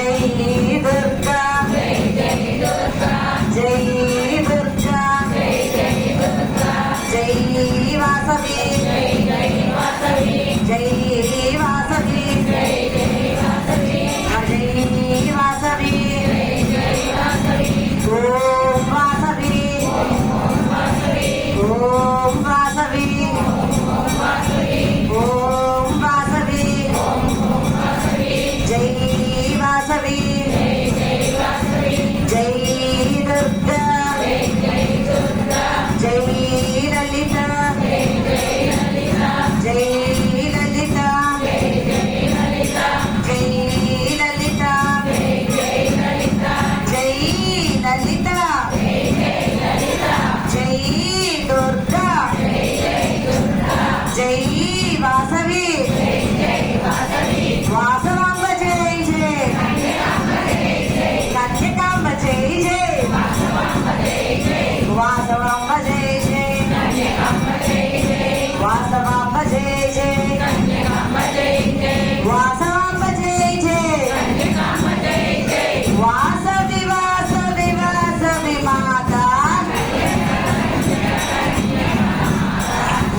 Hey. Vasavamba జయ జయ వాసవాంబ జయ జయ వాసవాంబ జయ జయ వాసవి వాసవి వాసవి మాత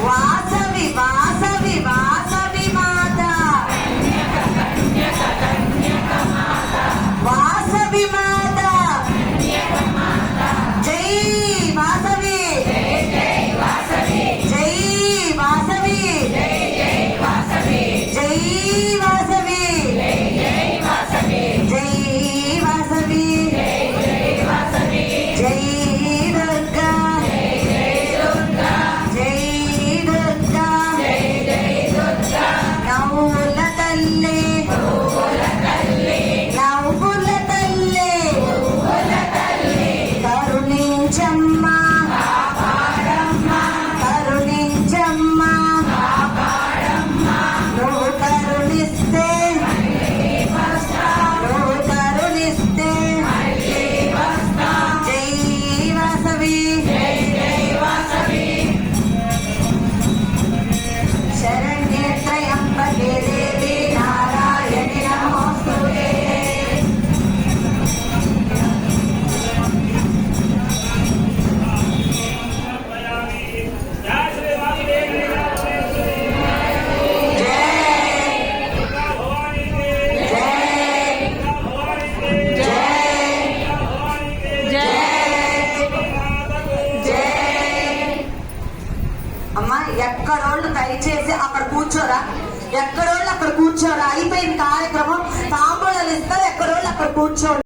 వాసవి వాసవి వాసవి మాత వాసవి మాత ఎక్కడోళ్ళు దయచేసి అక్కడ కూర్చోరా. ఎక్కడోళ్ళు అక్కడ కూర్చోరా. అయిపోయిన కార్యక్రమం తాంబూలాలు ఇస్తారు ఎక్కడోళ్ళు అక్కడ కూర్చోండి